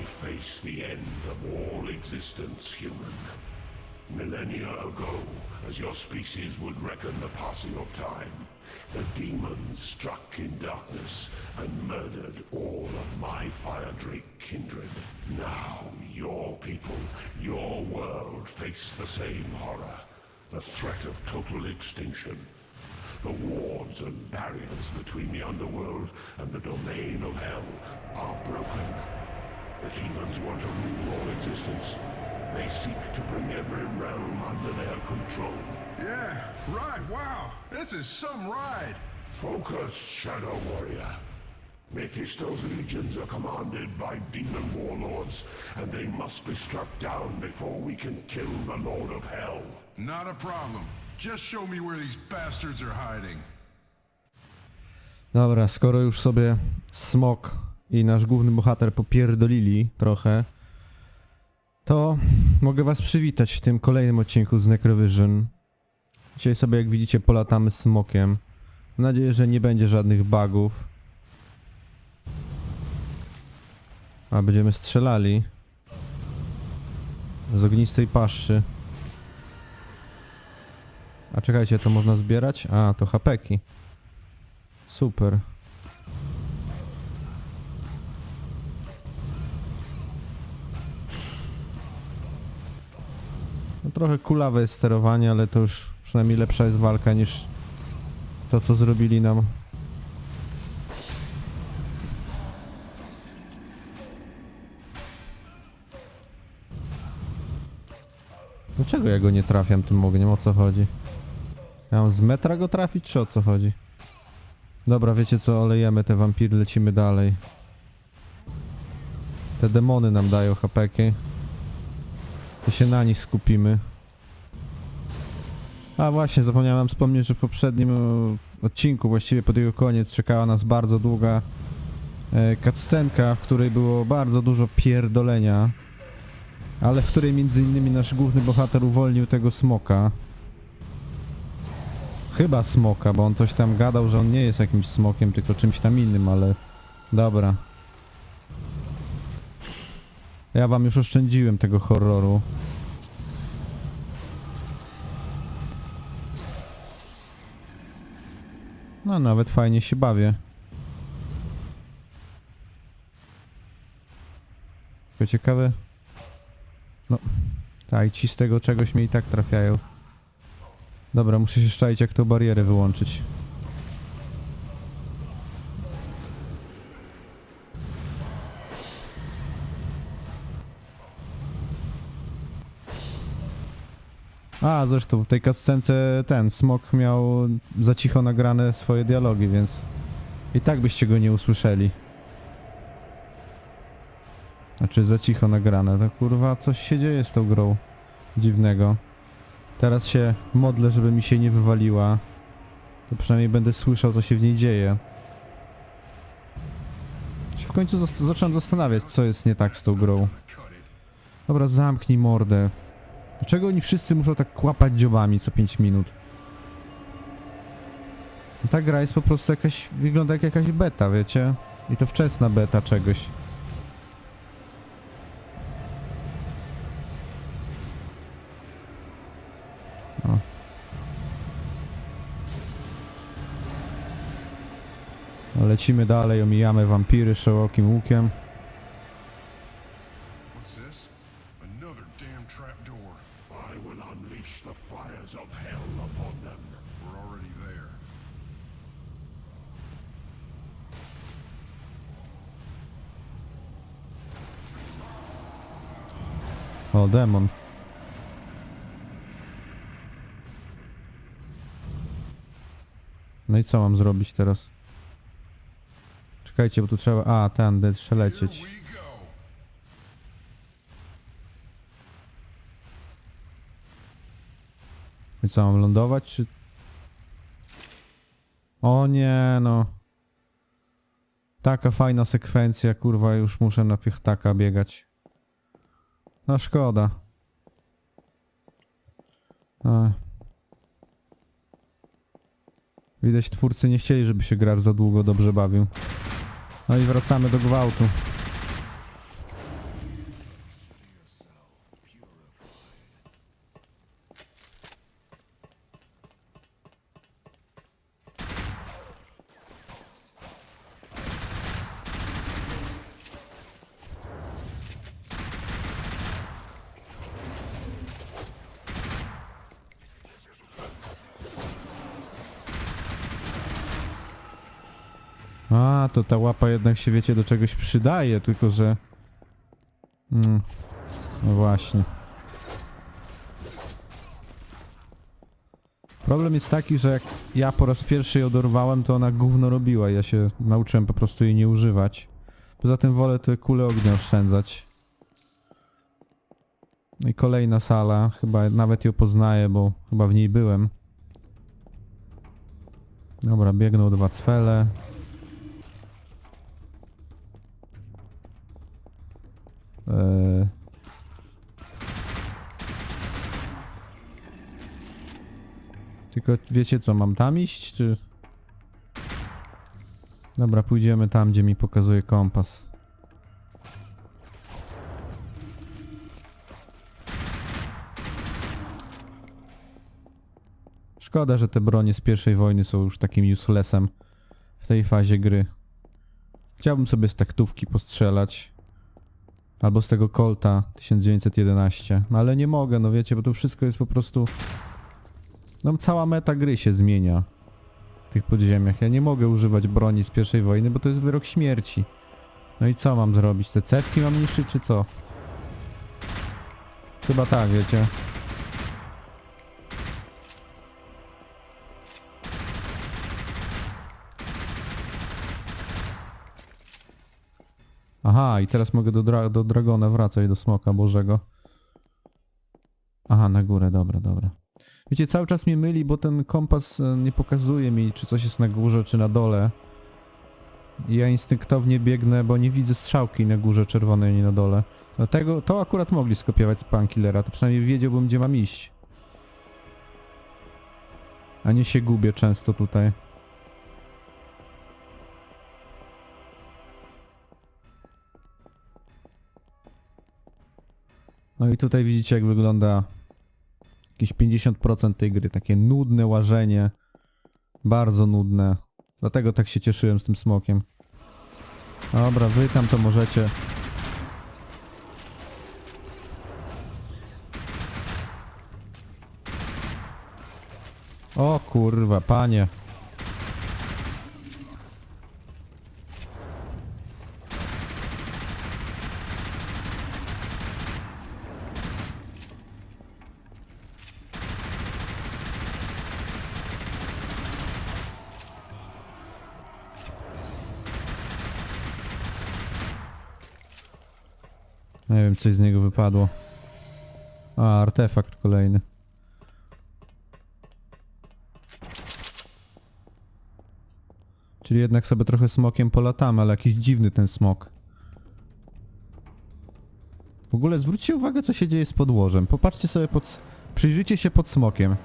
face the end of all existence, human. Millennia ago, as your species would reckon the passing of time, the demons struck in darkness and murdered all of my fire drake kindred. Now, your people, your world face the same horror, the threat of total extinction. The wards and barriers between the underworld and the domain of hell are broken. The demons want to rule all existence. They seek to bring every realm under their control. Yeah, right, wow. This is some ride. Focus, Shadow Warrior. Mephisto's legions are commanded by demon warlords, and they must be struck down before we can kill the Lord of Hell. Not a problem. Just show me where these bastards are hiding. Dobra, skoro już sobie Smok i nasz główny bohater popierdolili trochę, to mogę was przywitać w tym kolejnym odcinku z Necrovision. Dzisiaj sobie, jak widzicie, polatamy Smokiem. Mam nadzieję, że nie będzie żadnych bugów. A będziemy strzelali z ognistej paszczy. A czekajcie, to można zbierać? A, to hapeki. Super. Trochę kulawe jest sterowanie, ale to już przynajmniej lepsza jest walka niż to co zrobili nam. Dlaczego ja go nie trafiam tym ogniem? O co chodzi? Ja mam z metra go trafić, czy o co chodzi? Dobra, wiecie co, olejemy te wampiry, lecimy dalej. Te demony nam dają hapeki. To się na nich skupimy. A właśnie, zapomniałem wspomnieć, że w poprzednim e, odcinku, właściwie pod jego koniec, czekała nas bardzo długa e, cutscenka, w której było bardzo dużo pierdolenia. Ale w której między innymi nasz główny bohater uwolnił tego smoka. Chyba smoka, bo on coś tam gadał, że on nie jest jakimś smokiem, tylko czymś tam innym, ale... Dobra. Ja wam już oszczędziłem tego horroru. No, nawet fajnie się bawię. Tylko ciekawe... No, tak, ci z tego czegoś mnie i tak trafiają. Dobra, muszę się szczaić jak tą barierę wyłączyć. A, zresztą w tej cutscence ten smok miał za cicho nagrane swoje dialogi, więc i tak byście go nie usłyszeli. Znaczy za cicho nagrane, to kurwa coś się dzieje z tą grą dziwnego. Teraz się modlę, żeby mi się nie wywaliła. To przynajmniej będę słyszał, co się w niej dzieje. W końcu zacząłem zastanawiać, co jest nie tak z tą grą. Dobra, zamknij mordę. Dlaczego oni wszyscy muszą tak kłapać dziobami co 5 minut? Ta gra jest po prostu jakaś... wygląda jak jakaś beta, wiecie? I to wczesna beta czegoś. O. Lecimy dalej, omijamy wampiry szerokim łukiem. O, demon. No i co mam zrobić teraz? Czekajcie, bo tu trzeba... A, ten, jeszcze Here lecieć. we go. I co, mam lądować, czy... O nie, no. Taka fajna sekwencja, kurwa, już muszę na piechtaka biegać. No szkoda. Ech. Widać twórcy nie chcieli, żeby się gracz za długo dobrze bawił. No i wracamy do gwałtu. A, to ta łapa jednak się, wiecie, do czegoś przydaje, tylko że... Mm. No właśnie. Problem jest taki, że jak ja po raz pierwszy ją dorwałem, to ona gówno robiła. Ja się nauczyłem po prostu jej nie używać. Poza tym wolę te kule ognia oszczędzać. No i kolejna sala. Chyba nawet ją poznaję, bo chyba w niej byłem. Dobra, biegną dwa cfele. Eee... Tylko wiecie co, mam tam iść, czy... Dobra, pójdziemy tam, gdzie mi pokazuje kompas. Szkoda, że te bronie z pierwszej wojny są już takim uselessem w tej fazie gry. Chciałbym sobie z taktówki postrzelać. Albo z tego Colta 1911. No ale nie mogę, no wiecie, bo to wszystko jest po prostu... No cała meta gry się zmienia w tych podziemiach. Ja nie mogę używać broni z pierwszej wojny, bo to jest wyrok śmierci. No i co mam zrobić? Te cewki mam niszczyć, czy co? Chyba tak, wiecie. Aha, i teraz mogę do, dra do Dragona wracać, do Smoka Bożego. Aha, na górę, dobra, dobra. Wiecie, cały czas mnie myli, bo ten kompas e, nie pokazuje mi, czy coś jest na górze, czy na dole. I ja instynktownie biegnę, bo nie widzę strzałki na górze czerwonej, ani na dole. Dlatego to akurat mogli skopiować z Pankillera, to przynajmniej wiedziałbym, gdzie mam iść. A nie się gubię często tutaj. No i tutaj widzicie jak wygląda jakieś 50% tej gry, takie nudne łażenie. Bardzo nudne. Dlatego tak się cieszyłem z tym smokiem. Dobra, wy tam to możecie. O kurwa, panie. Coś z niego wypadło. A, artefakt kolejny. Czyli jednak sobie trochę smokiem polatamy, ale jakiś dziwny ten smok. W ogóle zwróćcie uwagę, co się dzieje z podłożem. Popatrzcie sobie pod... Przyjrzyjcie się pod smokiem.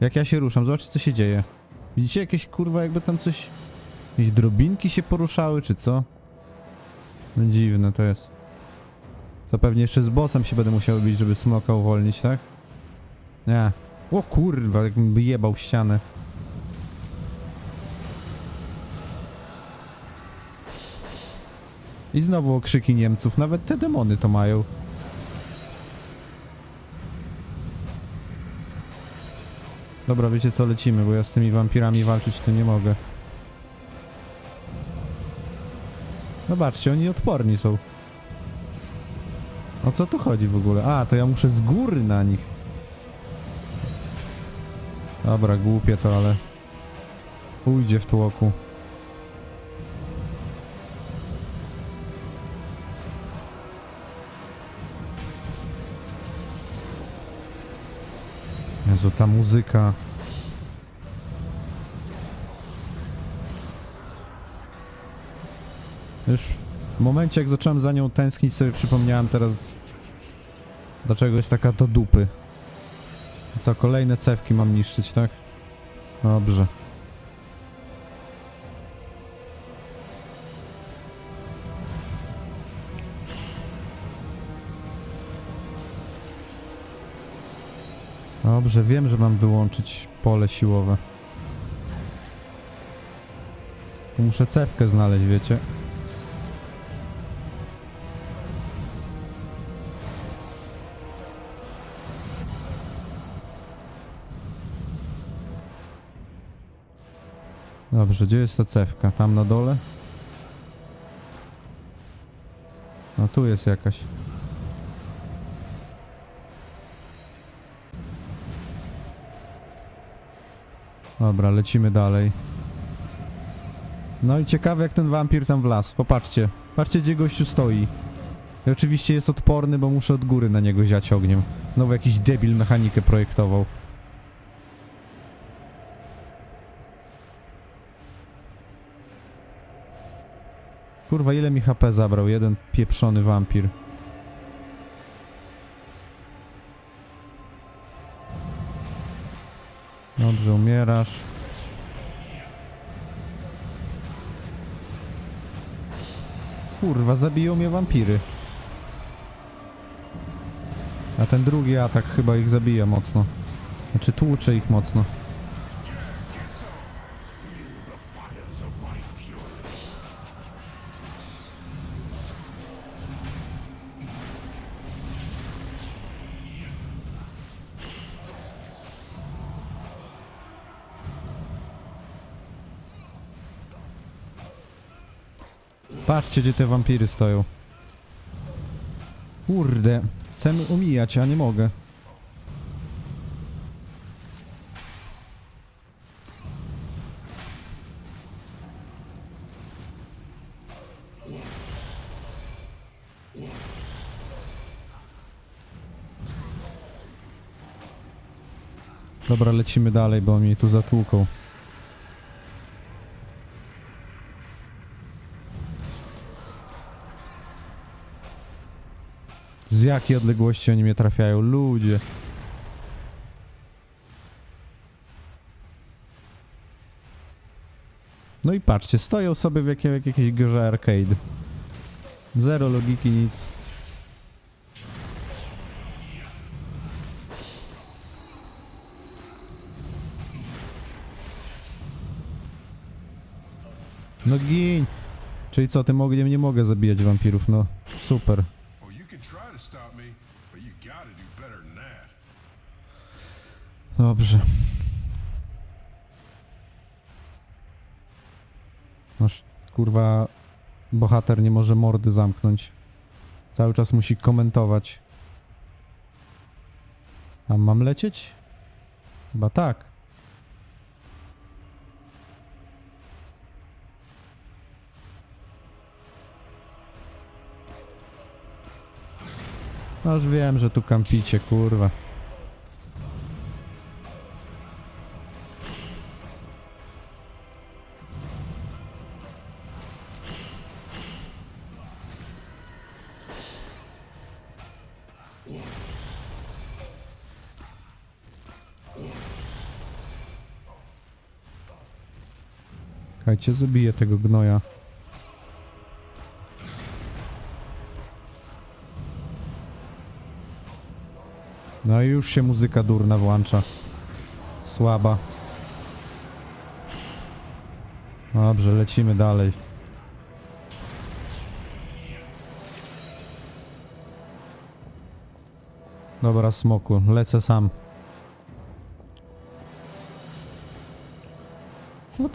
Jak ja się ruszam, zobaczcie, co się dzieje. Widzicie jakieś, kurwa, jakby tam coś... Jakieś drobinki się poruszały, czy co? No dziwne to jest. To pewnie jeszcze z bossem się będę musiał bić, żeby smoka uwolnić, tak? Nie. O kurwa, jakbym wyjebał w ścianę. I znowu okrzyki Niemców, nawet te demony to mają. Dobra, wiecie co, lecimy, bo ja z tymi wampirami walczyć to nie mogę. Zobaczcie, oni odporni są. O co tu chodzi w ogóle? A, to ja muszę z góry na nich. Dobra, głupie to, ale... Pójdzie w tłoku. Jezu, ta muzyka. Już w momencie jak zacząłem za nią tęsknić sobie przypomniałem teraz dlaczego jest taka do dupy. Co, kolejne cewki mam niszczyć, tak? Dobrze. Dobrze, wiem, że mam wyłączyć pole siłowe. Muszę cewkę znaleźć, wiecie? Dobrze, gdzie jest ta cewka? Tam na dole? No tu jest jakaś. Dobra, lecimy dalej. No i ciekawe jak ten wampir tam wlazł. Popatrzcie. Patrzcie gdzie gościu stoi. I oczywiście jest odporny, bo muszę od góry na niego ziać ogniem. Znowu jakiś debil mechanikę projektował. Kurwa, ile mi HP zabrał jeden pieprzony wampir? Dobrze, umierasz. Kurwa, zabiją mnie wampiry. A ten drugi atak chyba ich zabija mocno. Znaczy tłucze ich mocno. Patrzcie, gdzie te wampiry stoją. Kurde, chcę umijać, a nie mogę. Dobra, lecimy dalej, bo mnie tu zatłuką. Z jakiej odległości oni mnie trafiają? Ludzie. No i patrzcie, stoją sobie w, jakiej, w jakiejś grze arcade. Zero logiki, nic. No gin! Czyli co, tym ogniem nie mogę zabijać wampirów, no super. Dobrze. Nasz kurwa bohater nie może mordy zamknąć. Cały czas musi komentować. A mam lecieć? Chyba tak. No już wiem, że tu kampicie, kurwa. Słuchajcie, zabiję tego gnoja. No i już się muzyka durna włącza. Słaba. Dobrze, lecimy dalej. Dobra, smoku, lecę sam.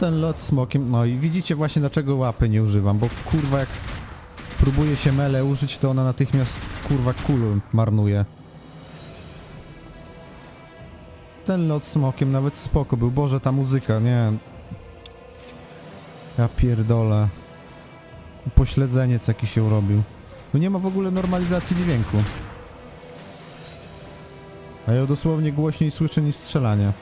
Ten lot smokiem, no i widzicie właśnie dlaczego łapy nie używam, bo kurwa jak próbuję się mele użyć, to ona natychmiast kurwa kulę marnuje. Ten lot smokiem nawet spoko był, boże ta muzyka, nie. Ja pierdolę. Pośledzeniec jaki się robił. Tu nie ma w ogóle normalizacji dźwięku. A ja dosłownie głośniej słyszę niż strzelanie.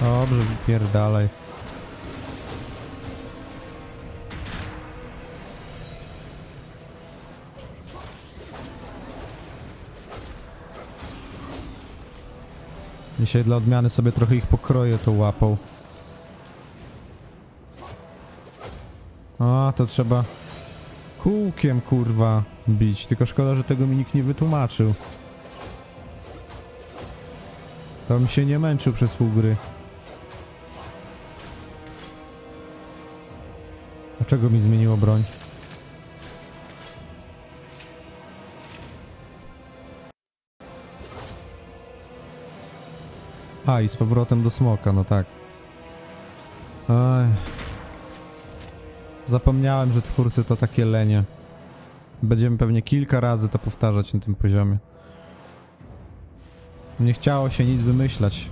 Dobrze, wypierdalaj. Dzisiaj dla odmiany sobie trochę ich pokroję tą łapą. A, to trzeba kółkiem kurwa bić, tylko szkoda, że tego mi nikt nie wytłumaczył. To mi się nie męczył przez pół gry. Dlaczego mi zmieniło broń? A, i z powrotem do smoka, no tak. Aj. Zapomniałem, że twórcy to takie lenie. Będziemy pewnie kilka razy to powtarzać na tym poziomie. Nie chciało się nic wymyślać.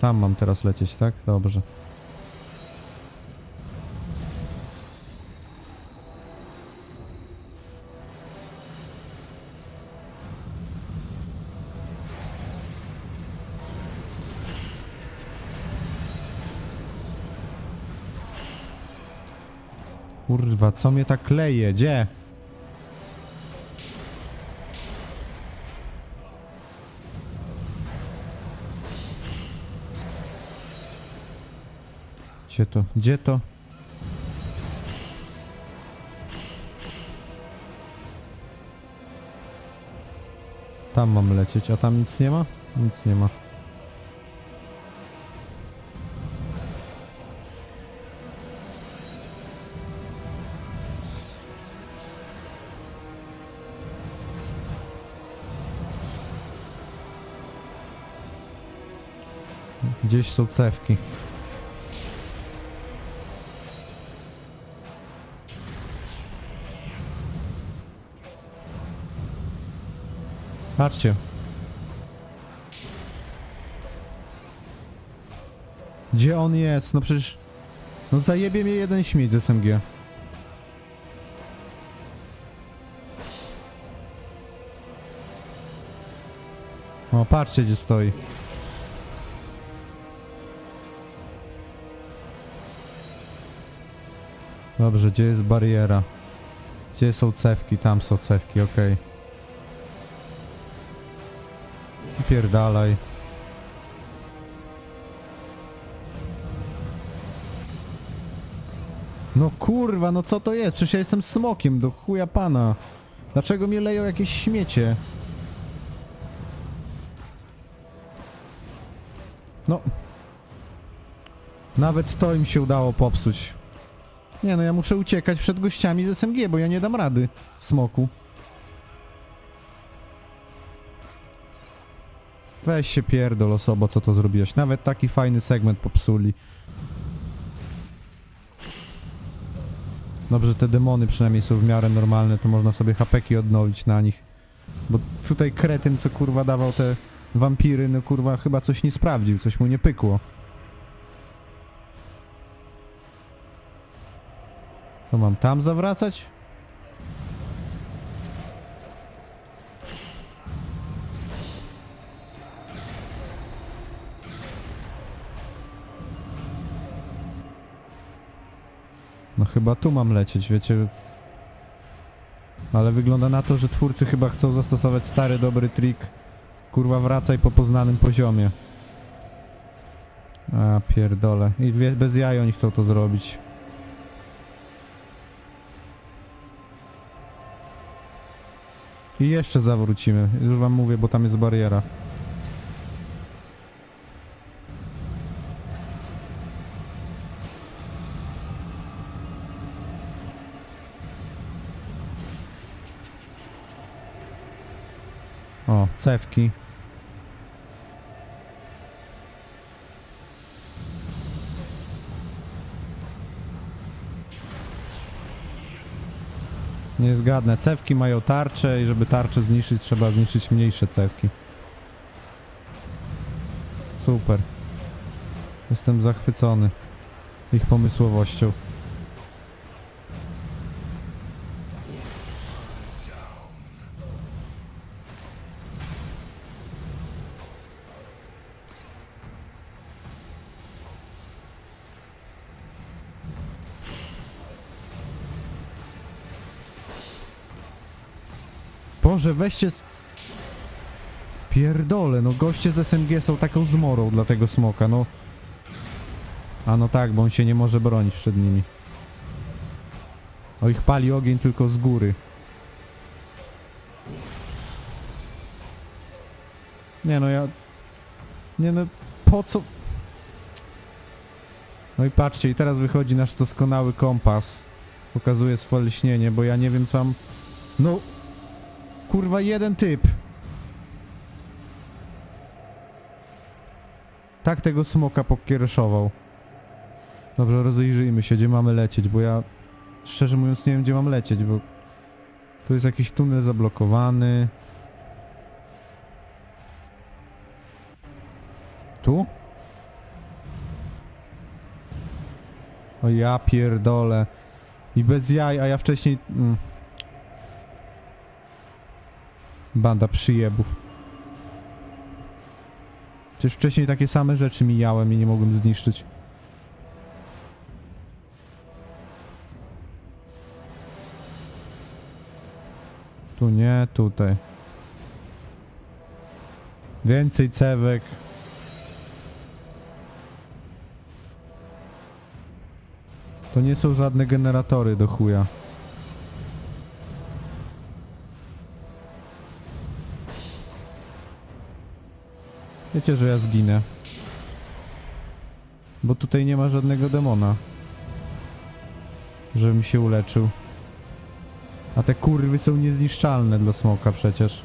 Tam mam teraz lecieć, tak? Dobrze. Kurwa, co mnie tak kleje? Gdzie? Gdzie to? Gdzie to? Tam mam lecieć, a tam nic nie ma? Nic nie ma. Gdzieś są cewki. Patrzcie. Gdzie on jest? No przecież... No zajebie mnie jeden śmieć z SMG. O, patrzcie gdzie stoi. Dobrze, gdzie jest bariera? Gdzie są cewki? Tam są cewki, okej. Pierdalaj. No kurwa, no co to jest? Przecież ja jestem smokiem, do chuja pana. Dlaczego mnie leją jakieś śmiecie? No. Nawet to im się udało popsuć. Nie no, ja muszę uciekać przed gościami z SMG, bo ja nie dam rady smoku. Weź się pierdol osobo, co to zrobiłeś. Nawet taki fajny segment popsuli. Dobrze, te demony przynajmniej są w miarę normalne, to można sobie hapeki odnowić na nich. Bo tutaj kretyn, co kurwa dawał te wampiry, no kurwa chyba coś nie sprawdził, coś mu nie pykło. To mam tam zawracać? Chyba tu mam lecieć, wiecie. Ale wygląda na to, że twórcy chyba chcą zastosować stary dobry trik. Kurwa wracaj po poznanym poziomie. A pierdole. I bez jaj oni chcą to zrobić. I jeszcze zawrócimy. Już wam mówię, bo tam jest bariera. Cewki. Nie zgadnę. Cewki mają tarcze i żeby tarcze zniszczyć trzeba zniszczyć mniejsze cewki. Super. Jestem zachwycony ich pomysłowością. Boże, weźcie... Pierdole, no goście z SMG są taką zmorą dla tego smoka, no. A no tak, bo on się nie może bronić przed nimi. O ich pali ogień tylko z góry. Nie no, ja... Nie no, po co... No i patrzcie, i teraz wychodzi nasz doskonały kompas. Pokazuje swoje lśnienie, bo ja nie wiem co mam... No... Kurwa, jeden typ. Tak tego smoka pokiereszował. Dobrze, rozejrzyjmy się, gdzie mamy lecieć, bo ja szczerze mówiąc nie wiem, gdzie mam lecieć, bo tu jest jakiś tunel zablokowany. Tu? O ja pierdolę. I bez jaj, a ja wcześniej... Mm. Banda przyjebów. Przecież wcześniej takie same rzeczy mijałem i nie mogłem zniszczyć. Tu nie, tutaj. Więcej cewek. To nie są żadne generatory do chuja. Wiecie, że ja zginę. Bo tutaj nie ma żadnego demona. Żebym się uleczył. A te kurwy są niezniszczalne dla smoka przecież.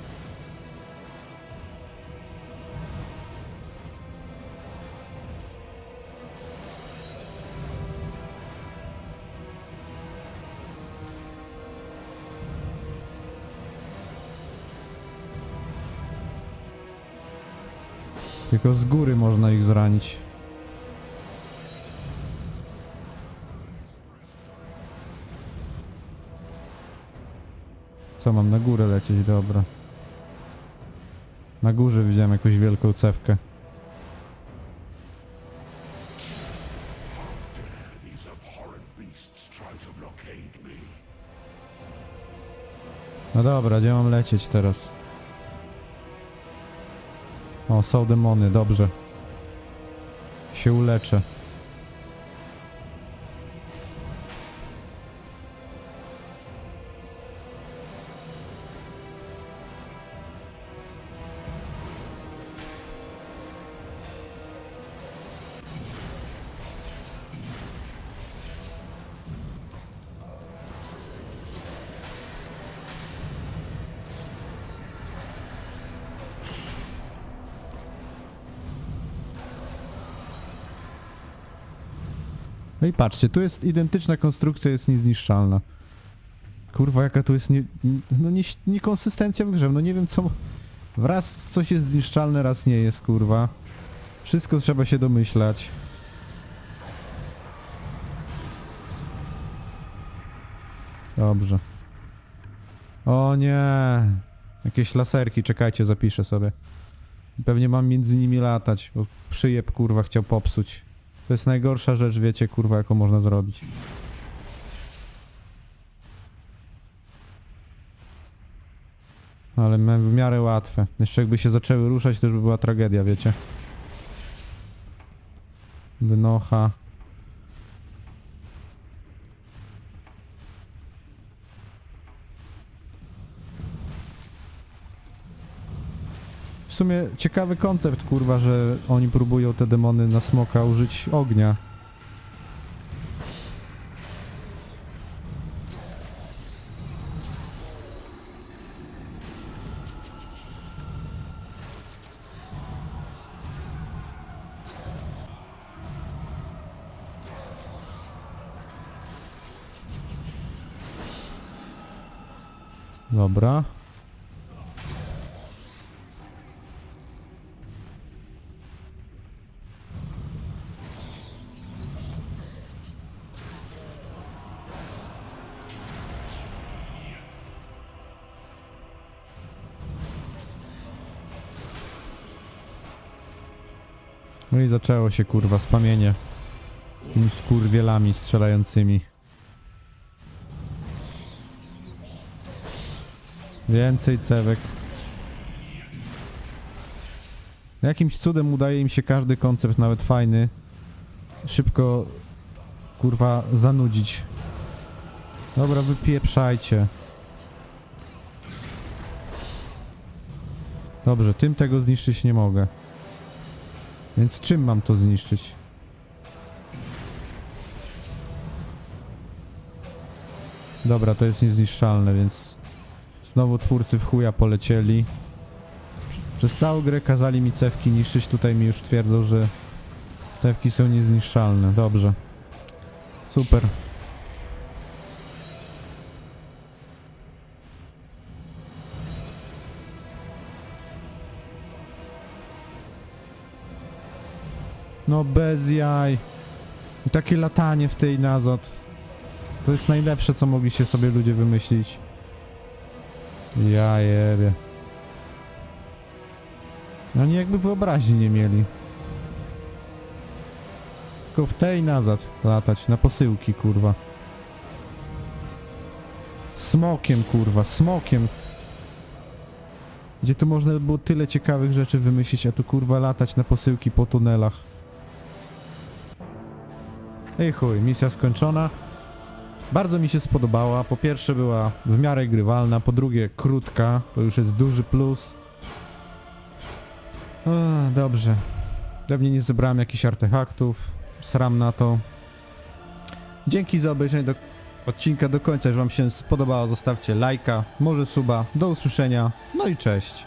Tylko z góry można ich zranić. Co mam na górę lecieć? Dobra. Na górze widziałem jakąś wielką cewkę. No dobra, gdzie mam lecieć teraz? O, są demony, dobrze. Się uleczę. No i patrzcie, tu jest identyczna konstrukcja, jest niezniszczalna. Kurwa, jaka tu jest nie, no nie, niekonsystencja w grze, no nie wiem co... Raz coś jest zniszczalne, raz nie jest, kurwa. Wszystko trzeba się domyślać. Dobrze. O nie! Jakieś laserki, czekajcie, zapiszę sobie. Pewnie mam między nimi latać, bo przyjeb kurwa chciał popsuć. To jest najgorsza rzecz, wiecie, kurwa, jaką można zrobić. Ale w miarę łatwe. Jeszcze jakby się zaczęły ruszać, to już by była tragedia, wiecie. Wynocha. W sumie ciekawy koncept, kurwa, że oni próbują te demony na smoka użyć ognia. Dobra. Zaczęło się kurwa spamienie. Tymi skurwielami strzelającymi. Więcej cewek. Jakimś cudem udaje im się każdy koncept, nawet fajny, szybko kurwa zanudzić. Dobra, wypieprzajcie. Dobrze, tym tego zniszczyć nie mogę. Więc czym mam to zniszczyć? Dobra, to jest niezniszczalne, więc znowu twórcy w chuja polecieli. Przez całą grę kazali mi cewki niszczyć, tutaj mi już twierdzą, że cewki są niezniszczalne. Dobrze. Super. No bez jaj. I takie latanie w tej nazad. To jest najlepsze, co mogliście sobie ludzie wymyślić. Ja jebie. Oni jakby wyobraźni nie mieli. Tylko w tej nazad latać, na posyłki, kurwa. Smokiem, kurwa, smokiem. Gdzie tu można by było tyle ciekawych rzeczy wymyślić, a tu kurwa latać na posyłki po tunelach. Ej chuj, misja skończona. Bardzo mi się spodobała. Po pierwsze była w miarę grywalna, po drugie krótka, to już jest duży plus. Dobrze. Pewnie nie zebrałem jakichś artefaktów. Sram na to. Dzięki za obejrzenie do odcinka do końca. Jeżeli wam się spodobało, zostawcie lajka, może suba. Do usłyszenia. No i cześć.